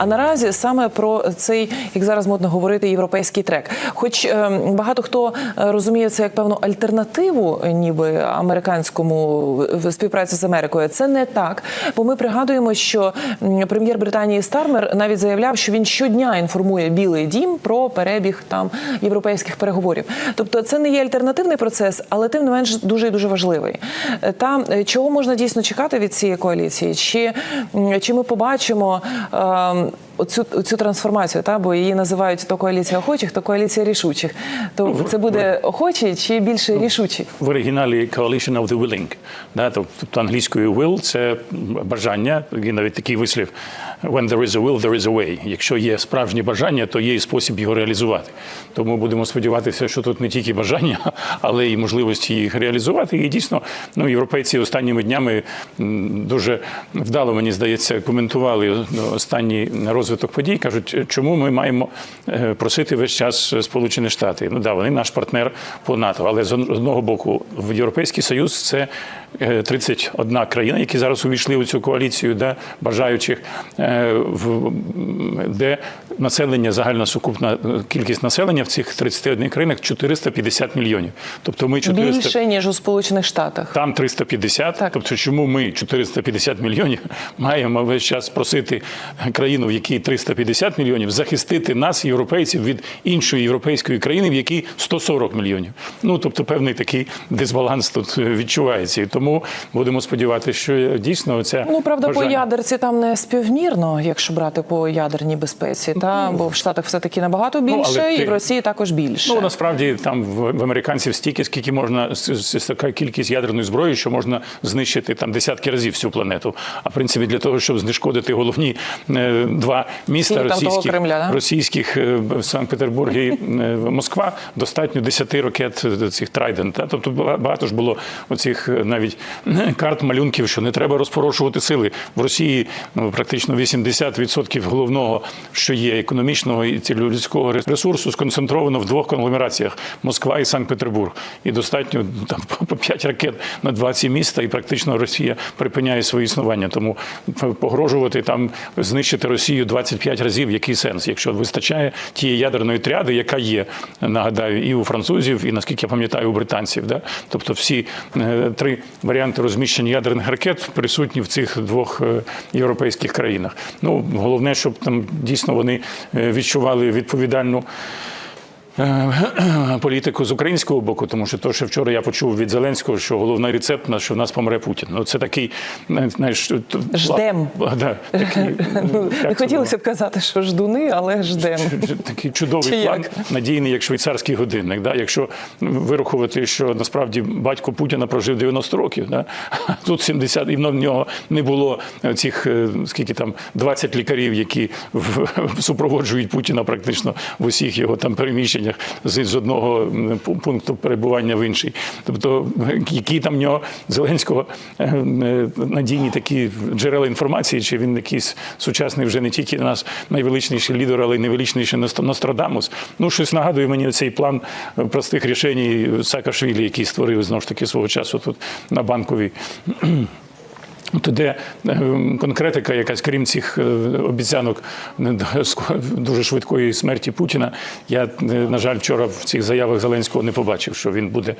А наразі саме про цей, як зараз модно говорити, європейський трек. Хоч е, багато хто е, розуміє це як певну альтернативу, е, ніби американському співпраці з Америкою, це не так. Бо ми пригадуємо, що прем'єр Британії Стармер навіть заявляв, що він щодня інформує Білий Дім про перебіг там європейських переговорів. Тобто, це не є альтернативний процес, але тим не менш дуже і дуже важливий. Та чого можна дійсно чекати від цієї коаліції? Чи, чи ми побачимо? Оцю, оцю трансформацію, та бо її називають то коаліція охочих, то коаліція рішучих. То це буде охочі чи більше рішучі? в оригіналі Coalition of the Willing. Да, тобто англійською will – це бажання, і навіть такий вислів when there is a will, there is a way. Якщо є справжнє бажання, то є і спосіб його реалізувати. Тому будемо сподіватися, що тут не тільки бажання, але й можливості їх реалізувати. І дійсно, ну, європейці останніми днями дуже вдало, мені здається, коментували останній розвиток подій. кажуть, чому ми маємо е, просити весь час Сполучені Штати. Ну да, вони наш партнер по НАТО, але з одного боку, в Європейський Союз це е, 31 країна, які зараз увійшли у цю коаліцію, да, бажаючих, е, де населення, загальна сукупна е, кількість населення в цих 31 країнах 450 мільйонів. Тобто ми 400... Більше ніж у Сполучених Штатах. Там 350, Так. тобто чому ми 450 мільйонів маємо весь час просити країну, в якій 350 мільйонів, захистити нас, європейців, від іншої європейської країни, в якій 140 мільйонів. Ну тобто певний такий дисбаланс тут е, відчувається. Тому будемо сподіватися, що дійсно ця Ну правда, по ядерці там не співмірно, якщо брати по ядерній безпеці, та бо в Штатах все таки набагато більше, Ну, і ти- в Росії також більше. Ну насправді там в, в американців стільки, скільки можна с- така кількість ядерної зброї, що можна знищити там десятки разів всю планету. А в принципі, для того, щоб знешкодити головні е, два міста того російських, Кремля, да? російських е, Санкт-Петербург і е, Москва, достатньо 10 ракет е, цих Трайдент. Та? Тобто багато ж було оцих е, навіть е, карт малюнків, що не треба розпорошувати сили в Росії. Ну практично 80% головного, що є економічного і людського ресурсу, сконцентровано в двох конгломераціях Москва і Санкт-Петербург. І достатньо там по 5 ракет на два ці міста, і практично Росія припиняє своє існування. Тому погрожувати там знищити Росію 25 разів. Який сенс, якщо вистачає тієї ядерної тряди, яка є, нагадаю, і у французів, і наскільки я пам'ятаю, у британців. Да? Тобто всі е, три варіанти розміщення ядерних ракет присутні в цих двох е, європейських країнах. Ну головне, щоб там дійсно вони е, відчували відповідальну. Е, Політику з українського боку, тому що то, що вчора я почув від Зеленського, що головний рецепт на що в нас помре Путін. Ну це такий, е, знаєш, Ждем. Да, такий, Ну, не хотілося б казати, що ждуни, але ждемо. Ч- Такий чудовий Чи план, як? надійний, як швейцарський годинник. Да? Якщо вирахувати, що насправді батько Путіна прожив 90 років, да? тут 70, і в нього не було цих е, скільки там 20 лікарів, які в- супроводжують Путіна практично в усіх його там переміщеннях з, з одного пункту перебування в інший. Тобто, які там в нього Зеленського е, е, надійні такі джерела інформації, чи він якийсь сучасний вже не тільки нас найвеличніший лідер, але й найвеличніший Ност- Нострадамус. Ну, щось нагадує мені цей план е, простих рішень Саакашвілі, який створив знову ж таки свого часу тут на банковій. То де е, конкретика, якась крім цих е, обіцянок е, дуже швидкої смерті Путіна, я на жаль вчора в цих заявах Зеленського не побачив, що він буде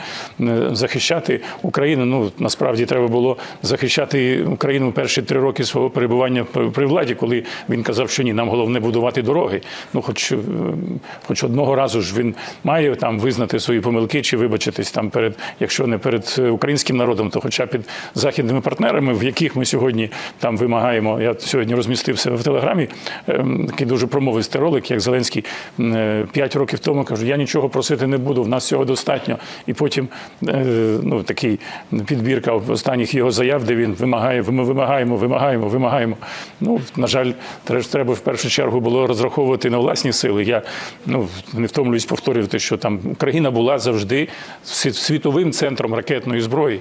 захищати Україну. Ну насправді треба було захищати Україну перші три роки свого перебування при владі, коли він казав, що ні, нам головне будувати дороги. Ну, хоч, хоч одного разу ж він має там визнати свої помилки чи вибачитись там перед, якщо не перед українським народом, то хоча під західними партнерами, в яких ми сьогодні там вимагаємо. Я сьогодні розмістив себе в телеграмі. ем, Такий дуже промовистий ролик, як Зеленський е, п'ять років тому каже: я нічого просити не буду, в нас цього достатньо. І потім е, ну такий підбірка останніх його заяв, де він вимагає, ми вимагаємо, вимагаємо, вимагаємо. Ну на жаль, треба в першу чергу було розраховувати на власні сили. Я ну не втомлююсь повторювати, що там Україна була завжди сві- світовим центром ракетної зброї.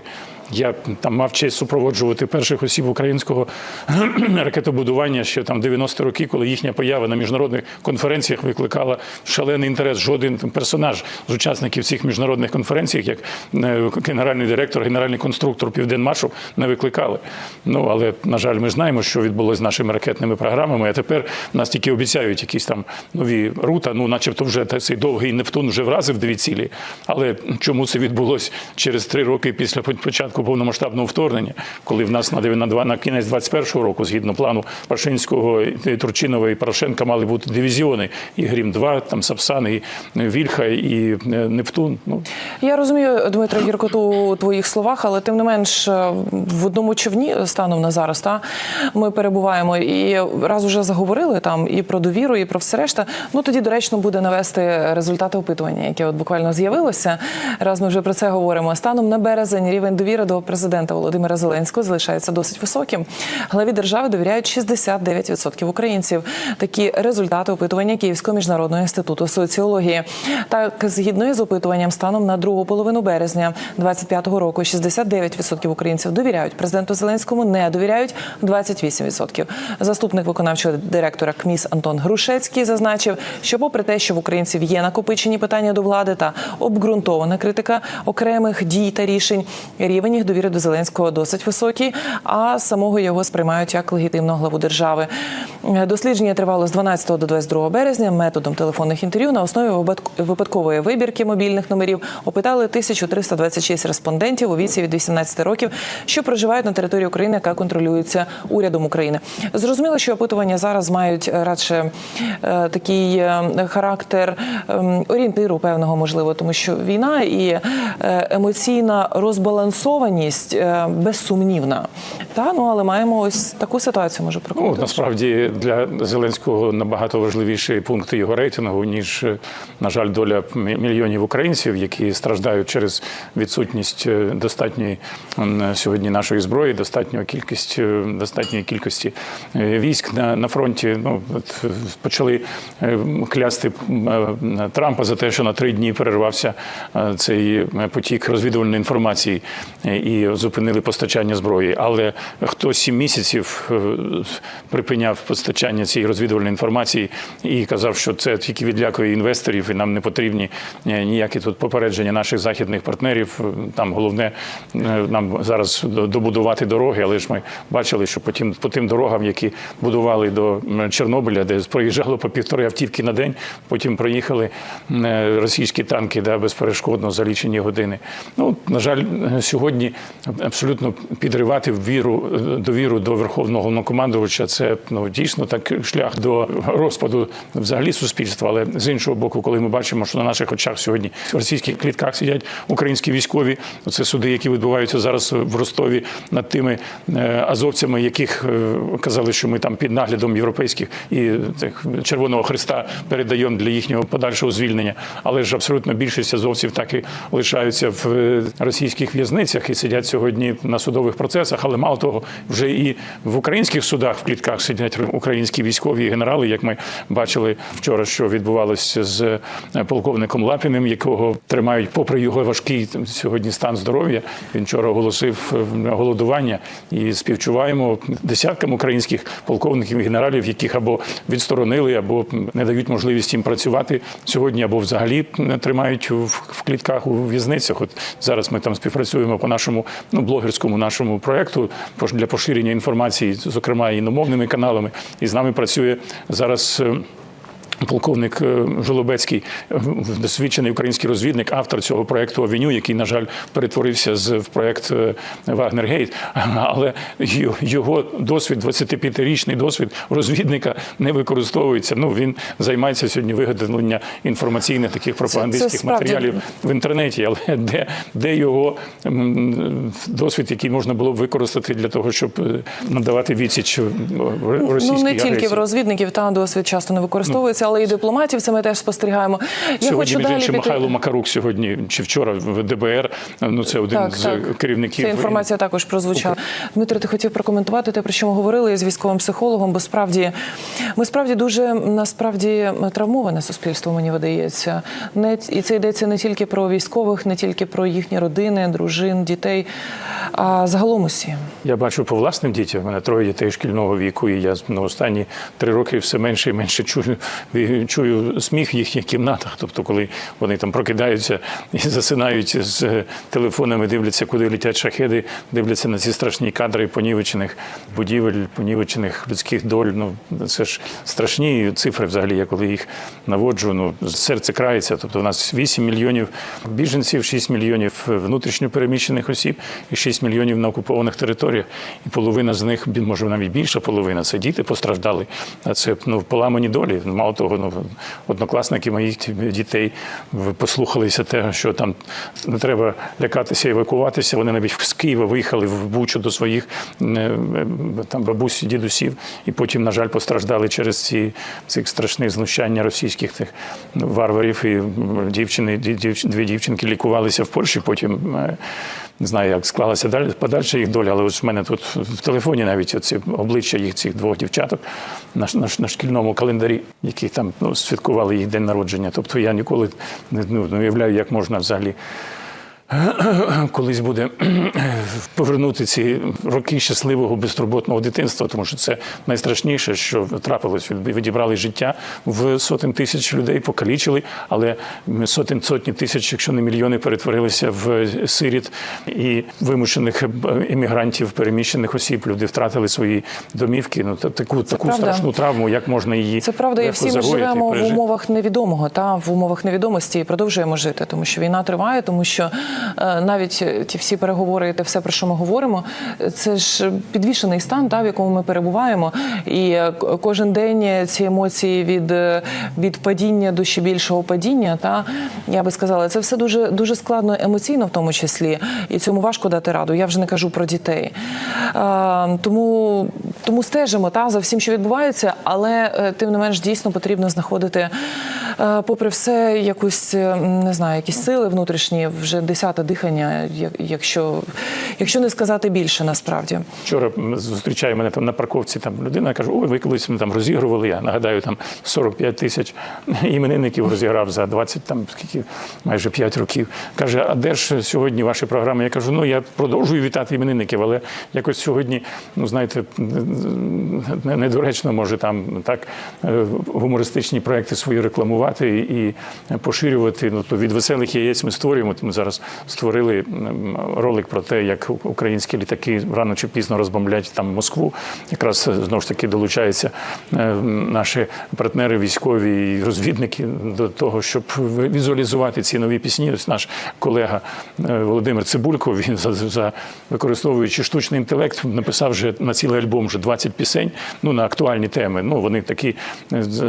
Я там мав честь супроводжувати перших осіб українського ракетобудування ще там 90 роки, коли їхня поява на міжнародних конференціях викликала шалений інтерес. Жоден персонаж з учасників цих міжнародних конференцій, як е, генеральний директор, генеральний конструктор Південмашу, не викликали. Ну але на жаль, ми знаємо, що відбулося з нашими ракетними програмами. А тепер нас тільки обіцяють якісь там нові рута. Ну, начебто, вже цей довгий Нептун вже вразив дві цілі. Але чому це відбулося через три роки після початку повномасштабного вторгнення, коли в нас на 9 на 2 на кінець 21-го року, згідно плану Пашинського, Турчинова і Порошенка, мали бути дивізіони і Грім 2 там Сапсан, і Вільха, і е, Нептун. Ну Я розумію, Дмитро Гіркоту у твоїх словах, але тим не менш е, в одному човні станом на зараз та ми перебуваємо і раз уже заговорили там і про довіру, і про все решта. Ну тоді доречно буде навести результати опитування, яке от буквально з'явилося. Раз ми вже про це говоримо. Станом на березень рівень довіри до президента Володимира Зеленського залишається досить високим. Главі держави довіряють 69% українців. Такі результати опитування Київського міжнародного інституту соціології. Так, згідно із опитуванням, станом на другу половину березня 25-го року 69% українців довіряють президенту Зеленському, не довіряють 28%. Заступник виконавчого директора КМІС Антон Грушецький зазначив, що, попри те, що в українців є накопичені питання до влади та обґрунтована критика окремих дій та рішень, рівень їх довіри до Зеленського досить високий, а самого його сприймають як легітимного главу держави. Дослідження тривало з 12 до 22 березня методом телефонних інтерв'ю на основі випадк- випадкової вибірки мобільних номерів опитали 1326 респондентів у віці від 18 років, що проживають на території України, яка контролюється урядом України. Зрозуміло, що опитування зараз мають е, радше е, такий е, характер ем, орієнтиру певного можливо, тому що війна і е, емоційна розбалансованість е, безсумнівна. Та ну але маємо ось таку ситуацію. Може Ну, насправді для Зеленського набагато важливіші пункти його рейтингу, ніж, е, на жаль, доля мільйонів українців, які страждають через відсутність е, достатньої сьогодні нашої зброї, достатньої кількості, достатньої кількості військ на, на фронті. Ну, почали клясти Трампа за те, що на три дні перервався цей потік розвідувальної інформації і зупинили постачання зброї. Але хто сім місяців е, припиняв постачання цієї розвідувальної інформації і казав, що це тільки відлякує інвесторів, і нам не потрібні е, ніякі тут попередження наших західних партнерів. Е, Там головне нам зараз добудувати дороги, але ж ми бачили, що по тим, по тим дорогам, які будували до Чорнобиля, де проїжджало по півтори автівки на день, потім проїхали російські танки да, безперешкодно за лічені години. Ну, на жаль, е, сьогодні абсолютно підривати віру, довіру до верховного головнокомандувача це ну дійсно так шлях до розпаду взагалі суспільства. Але з іншого боку, коли ми бачимо, що на наших очах сьогодні в російських клітках сидять українські військові, це суди, які відбуваються зараз в Ростові над тими е, азовцями, яких е, казали, що ми там під наглядом європейських і тих Червоного Христа передаємо для їхнього подальшого звільнення. Але ж абсолютно більшість азовців так і лишаються в е, російських в'язницях і сидять сьогодні на судових процесах. Але мало того, вже і в українських судах в клітках сидять українські військові генерали, як ми бачили вчора, що відбувалося з е, полковником Лапіним, якого тримають, попри його важкий сьогодні стан здоров'я. Він вчора оголосив е, голодування і співчуваємо десяткам українських полковників і генералів, яких або відсторонили, або не дають можливість їм працювати сьогодні, або взагалі тримають в клітках у в'язницях. От зараз ми там співпрацюємо по нашому ну блогерському нашому проекту для поширення інформації, зокрема іномовними каналами. І з нами працює зараз. Полковник е, Жолобецький, е, досвідчений український розвідник, автор цього проекту Авеню, який, на жаль, перетворився в проект е, Вагнергейт. Але його досвід, 25-річний досвід розвідника не використовується. Ну він займається сьогодні виготовленням інформаційних таких пропагандистських матеріалів в інтернеті. Але де, де його досвід, який можна було б використати для того, щоб надавати відсіч російській Ну не тільки агресії? в розвідників та досвід часто не використовується, але і дипломатів. Це ми теж спостерігаємо. Я Сьогодні, хочу далі іншим, піти. Михайло Макарук сьогодні чи вчора в ДБР. Ну це один Так, з так. керівників. Ця інформація також прозвучала. Дмитро, ти хотів прокоментувати те, про що ми говорили з військовим психологом, бо справді ми справді дуже насправді травмоване суспільство, мені видається. Не і це йдеться не тільки про військових, не тільки про їхні родини, дружин, дітей, а загалом усі. Я бачу по власним дітям. У мене троє дітей шкільного віку, і я на останні три роки все менше і менше чую, чую сміх в їхніх кімнатах. Тобто, коли вони там прокидаються і засинають з телефонами, дивляться, куди летять шахеди, дивляться на ці страшні кадри понівечених будівель, понівечених людських доль. Ну це ж страшні цифри. Взагалі, я коли їх наводжу, ну серце крається. Тобто, у нас 8 мільйонів біженців, 6 мільйонів внутрішньо переміщених осіб і 6 мільйонів на окупованих територіях. І половина з них, може навіть більша половина, це діти постраждали. А це ну поламані долі. Мало того, ну однокласники моїх дітей послухалися те, що там не треба лякатися, евакуватися. Вони навіть з Києва виїхали в Бучу до своїх е, там бабусь, дідусів, і потім, на жаль, постраждали через ці цих страшних знущання російських тих варварів. І дівчини, дів- дві дівчинки лікувалися в Польщі. Потім е, не знаю, як склалася далі подальша їх доля, але ось в мене тут в телефоні навіть оці обличчя їх цих двох дівчаток на, на, на шкільному календарі, там ну, святкували їх день народження. Тобто я ніколи не, ну, уявляю, як можна взагалі. Колись буде повернути ці роки щасливого безтурботного дитинства, тому що це найстрашніше, що трапилось. Від- Відібрали життя в сотень тисяч людей, покалічили, але сотень сотні тисяч, якщо не мільйони, перетворилися в сиріт і вимушених іммігрантів, переміщених осіб. Люди втратили свої домівки. Ну та- таку таку правда. страшну травму, як можна її Це правда, і всі ми живемо в умовах невідомого та в умовах невідомості і продовжуємо жити, тому що війна триває, тому що навіть е, ті всі переговори, те все про що ми говоримо, е, це ж підвішений стан, та в якому ми перебуваємо, і е, кожен день ці емоції від, е, від падіння до ще більшого падіння. Та я би сказала, це все дуже дуже складно емоційно, в тому числі, і цьому важко дати раду. Я вже не кажу про дітей. Е, тому, тому стежимо та за всім, що відбувається, але е, тим не менш дійсно потрібно знаходити, е, попри все, якусь е, не знаю, якісь сили внутрішні, вже десяте дихання, як- якщо, якщо не сказати більше, насправді. Вчора зустрічає мене там на парковці. Там людина каже: Ой, ви колись мене там розігрували. Я нагадаю, там 45 тисяч іменинників розіграв за 20, там скільки майже 5 років. Каже, а де ж сьогодні ваші програми? Я кажу, ну я продовжую вітати іменинників, але якось сьогодні, ну знаєте, недоречно може там так е, гумористичні проекти свої рекламувати і поширювати. Ну то від веселих яєць ми створюємо. Ми зараз створили ролик про те, як українські літаки рано чи пізно розбомблять там Москву. Якраз е, знову ж таки долучаються е, наші партнери військові і розвідники до того, щоб візуалізувати ці нові пісні. Ось наш колега е, Володимир Цибулько, він за, за використовуючи штучний інтелект, написав вже на цілий альбом вже 20 пісень. Ну на актуальні теми. Ну вони такі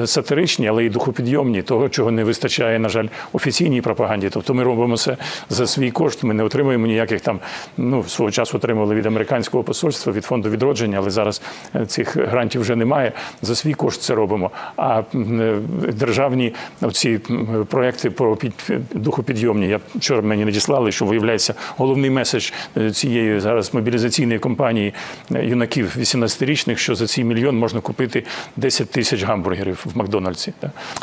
сатиричні, але і духопідйомні, того, чого не вистачає, на жаль, офіційній пропаганді. Тобто ми робимо це за свій кошт. Ми не отримуємо ніяких там. Ну свого часу отримували від американського посольства, від фонду відродження, але зараз е, цих грантів вже немає. За свій кошт це робимо. А е, державні ці проекти про під- духопідйомні. Я вчора мені надіслали, що виявляється головний меседж е, цієї зараз мобілізаційної кампанії е, юнаків 18-річних, що за цей мільйон можна купити 10 тисяч гамбургерів в Макдональдсі.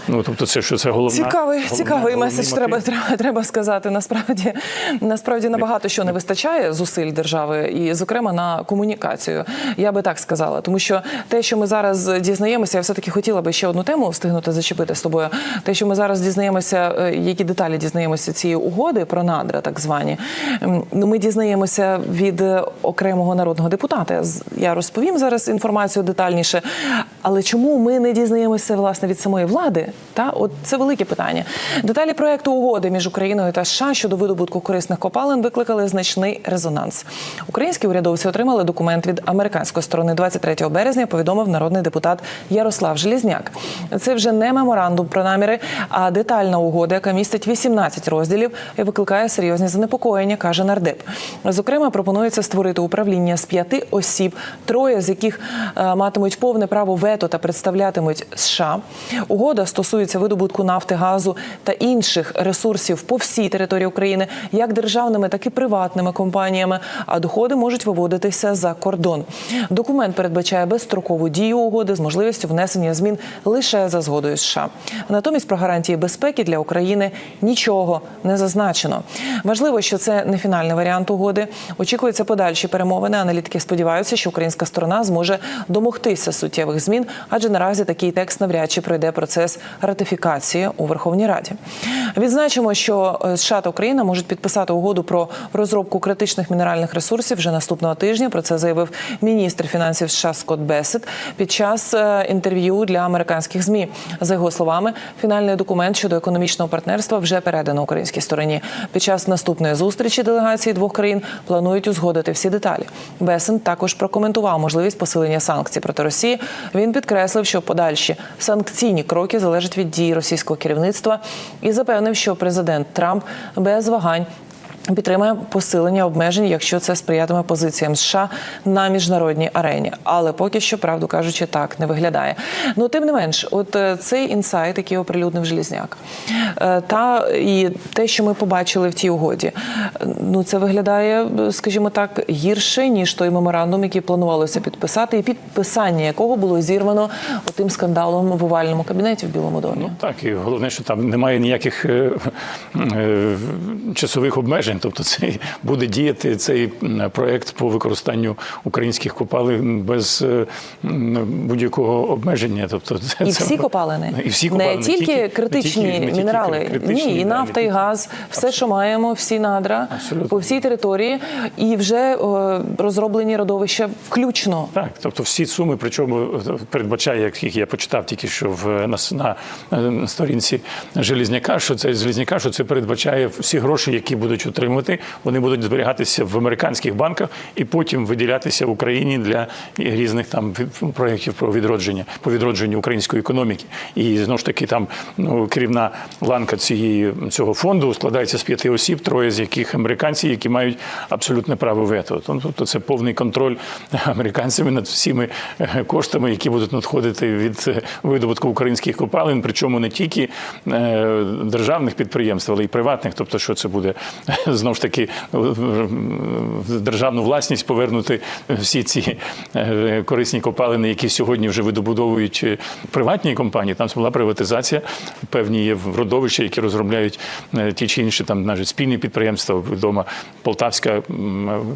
Ну тобто, це що це головна Цікавий, головна- цікавий головний меседж. Треба, треба, треба сказати. Насправді, насправді набагато що не вистачає зусиль держави, і зокрема на комунікацію. Я би так сказала, тому що те, що ми зараз дізнаємося, я все таки хотіла би ще одну тему встигнути зачепити з тобою. Те, що ми зараз дізнаємося, е, які деталі дізнаємося цієї угоди про надра, так звані. Ми дізнаємося від е, окремого народного депутата. Я розповім зараз інформацію детальніше. Але чому ми не дізнаємося власне від самої влади? Та от це велике питання. Деталі проекту угоди між Україною та США щодо видобутку корисних копалин викликали значний резонанс. Українські урядовці отримали документ від американської сторони 23 березня. Повідомив народний депутат Ярослав Желізняк. Це вже не меморандум про наміри, а детальна угода, яка містить 18 розділів і викликає серйозні занепокоєння, каже нардеп. Зокрема, пропонується створити управління з п'яти осіб, троє з яких е, матимуть повне право вето та представлятимуть США. Угода стосується видобутку нафти, газу та інших ресурсів по всій території України, як державними, так і приватними компаніями. А доходи можуть виводитися за кордон. Документ передбачає безстрокову дію угоди з можливістю внесення змін лише за згодою США. Натомість про гарантії безпеки для України нічого не зазначено. Важливо, що це не фінальний варіант угоди. Очікуються подальші перемовини. Аналітики сподіваються, що українська сторона зможе домогтися суттєвих змін, адже наразі такий текст навряд чи пройде процес ратифікації у Верховній Раді. Відзначимо, що е, США та Україна можуть підписати угоду про розробку критичних мінеральних ресурсів вже наступного тижня. Про це заявив міністр фінансів США Скотт Бесет під час е, інтерв'ю для американських змі. За його словами, фінальний документ щодо економічного партнерства вже передано українській стороні. Під час наступної зустрічі делегації двох країн планують узгодити всі деталі. Бесен також прокоментував можливість посилення санкцій проти Росії. Він підкреслив, що подальші санкційні кроки залежать від дій російського керівництва і запевнив, що президент Трамп без вагань. Підтримує посилення обмежень, якщо це сприятиме позиціям США на міжнародній арені. Але поки що, правду кажучи, так не виглядає. Ну тим не менш, от е, цей інсайт, який оприлюднив Желізняк, е, та і те, що ми побачили в тій угоді, ну це виглядає, скажімо так, гірше ніж той меморандум, який планувалося підписати, і підписання якого було зірвано тим скандалом в овальному кабінеті в Білому домі. Ну так, і головне, що там немає ніяких е, е, часових обмежень. Тобто, це буде діяти цей проект по використанню українських копалин без е, будь-якого обмеження. Тобто, це, І всі копалини, і всі копалини, не тільки критичні не тільки- не тільки мінерали, критичні, ні, і нафта, і газ, все, що маємо, всі надра Абсолютно. по всій території, і вже е, розроблені родовища включно. Так, тобто всі суми, причому е, передбачає, як я почитав тільки що в на, на, на сторінці Желізняка, що це Желізняка, що це передбачає всі гроші, які будуть отримувати, вони будуть зберігатися в американських банках і потім виділятися в Україні для різних там проєктів про відродження по відродженню української економіки. І знову ж таки, там ну, керівна ланка цієї цього фонду складається з п'яти осіб, троє з яких американці, які мають абсолютне право вето. Тобто це повний контроль американцями над всіми е, коштами, які будуть надходити від е, видобутку українських копалин, причому не тільки е, державних підприємств, але й приватних. Тобто, що це буде знову ж таки в- в державну власність повернути всі ці е, корисні копалини, які сьогодні вже видобудовують е, приватні компанії. Там була приватизація, певні є родовища, які розробляють е, ті чи інші там навіть спільні підприємства. Відома полтавська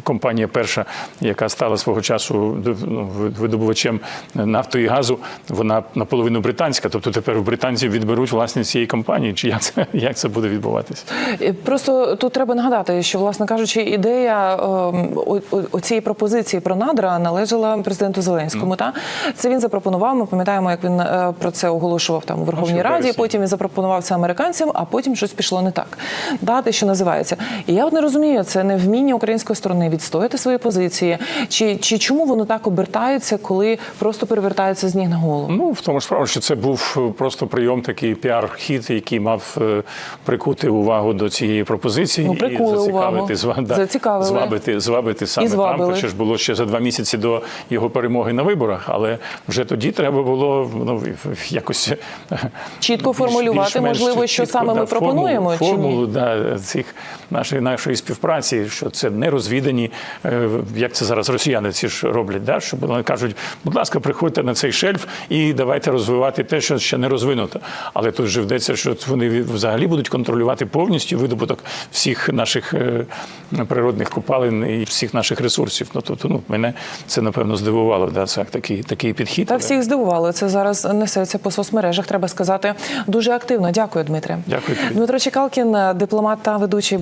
компанія, перша, яка стала свого часу ну, видобувачем нафти і газу, вона наполовину британська. Тобто тепер у британців відберуть власність цієї компанії. Чи як це як це буде відбуватися? Просто тут треба нагадати, що, власне кажучи, ідея ем, о- пропозиції про надра належала президенту Зеленському. Та це він запропонував. Ми пам'ятаємо, як він е, про це оголошував там у Верховній Раді. вересні. Потім він запропонував це американцям, а потім щось пішло не так. Да, те, що називається. І я от не розумію, це не вміння української сторони відстояти свої позиції, чи, чи чому воно так обертається, коли просто перевертається з ніг на голову. Ну, в тому ж справа, що це був е, просто прийом, такий піар-хід, який мав е, прикути увагу до цієї пропозиції Ну, прикули зацікавити, увагу. да, Зацікавили. звабити, звабити саме. Трампа. Ще ж було ще за два місяці до його перемоги на виборах, але вже тоді треба було ну, якось Чітко формулювати, можливо, що саме ми пропонуємо, чи ні? формулу, да, цих нашої нашої співпраці, що це не розвідані, е, як це зараз росіяни ці ж роблять, да, що вони кажуть, будь ласка, приходьте на цей шельф і давайте розвивати те, що ще не розвинуто. Але тут же вдається, що вони взагалі будуть контролювати повністю видобуток всіх наших е, природних копалин і всіх наших ресурсів. Ну тобто, ну мене це напевно здивувало. Да, це такий такий підхід. Та всіх здивувало. Це зараз несеться по соцмережах. Треба сказати дуже активно. Дякую, Дмитре. Дякую тобі. Дмитро Чекалкін, дипломат та ведучий.